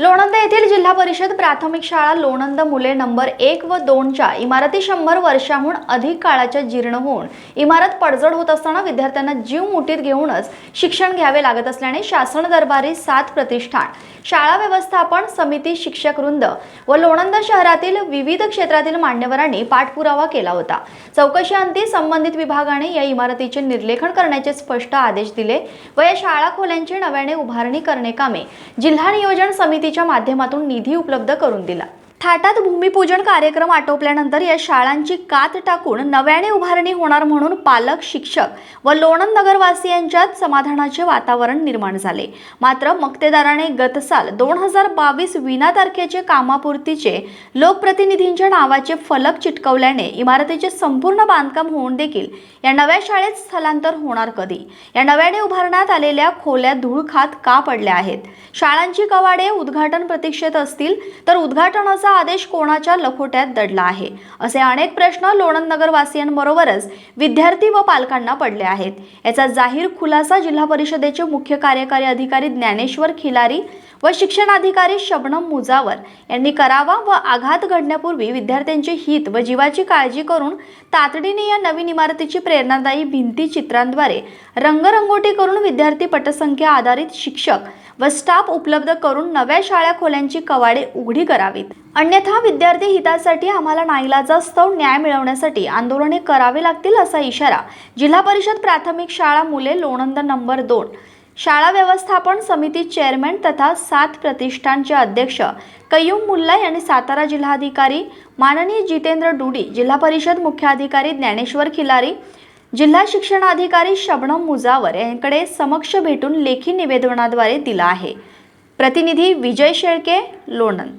लोणंद येथील जिल्हा परिषद प्राथमिक शाळा लोणंद मुले नंबर एक व दोनच्या इमारती शंभर वर्षाहून अधिक काळाच्या जीर्ण होऊन इमारत पडझड होत असताना विद्यार्थ्यांना जीव मुठीत घेऊनच शिक्षण घ्यावे लागत असल्याने शासन दरबारी सात प्रतिष्ठान शाळा व्यवस्थापन समिती शिक्षक वृंद व लोणंद शहरातील विविध क्षेत्रातील मान्यवरांनी पाठपुरावा केला होता. चौकशीअंती संबंधित विभागाने या इमारतीचे निर्लेखन करण्याचे स्पष्ट आदेश दिले व या शाळा खोल्यांची नव्याने उभारणी करणे कामे जिल्हा नियोजन समिती निधीच्या माध्यमातून निधी उपलब्ध करून दिला. थाटात भूमिपूजन कार्यक्रम आटोपल्यानंतर या शाळांची कात टाकून नव्याने उभारणी होणार म्हणून पालक शिक्षक व लोणंद नगरवासियांच्यात समाधानाचे वातावरण निर्माण झाले. मात्र मक्तेदाराने गतसाल दोन हजार बावीस विना तारखेचे कामापुरतीचे लोकप्रतिनिधींच्या नावाचे फलक चिटकवल्याने इमारतीचे संपूर्ण बांधकाम होऊन देखील या नव्या शाळेत स्थलांतर होणार कधी? या नव्याने उभारण्यात आलेल्या खोल्या धूळ खात का पडल्या आहेत? शाळांची कवाडे उद्घाटन प्रतीक्षेत असतील तर उद्घाटनाचा आदेश कोणाच्या लखोट्यात दडला आहे? असे अनेक प्रश्न लोणंद नगरवासियांबरोबरच विद्यार्थी व पालकांना पडले आहेत. याचा जाहीर खुलासा जिल्हा परिषदेचे मुख्य कार्यकारी अधिकारी ज्ञानेश्वर खिलारी व शिक्षणाधिकारी शबनम मुजावर यांनी करावा व आघात घडण्यापूर्वी विद्यार्थ्यांचे हित व जीवाची काळजी करून तातडीने या नवीन इमारतीची प्रेरणादायी भिंती चित्रांद्वारे रंगरंगोटी करून विद्यार्थी पटसंख्या आधारित शिक्षक व स्टाफ उपलब्ध करून नव्या शाळा खोल्यांची कवाडे उघडी करावीत. अन्यथा विद्यार्थी हितासाठी आम्हाला नाईलाजास्तव न्याय मिळवण्यासाठी आंदोलने करावी लागतील असा इशारा जिल्हा परिषद प्राथमिक शाळा मुले लोणंद नंबर दोन. शाळा व्यवस्थापन समिती चेअरमॅन तथा सात प्रतिष्ठानचे अध्यक्ष कय्यूम मुल्ला यांनी सातारा जिल्हाधिकारी माननीय जितेंद्र डुडी जिल्हा परिषद मुख्याधिकारी ज्ञानेश्वर खिलारी जिल्हा शिक्षणाधिकारी शबनम मुजावर यांकडे समक्ष भेटून लेखी निवेदनाद्वारे दिला आहे. प्रतिनिधी विजय शेळके लोणंद.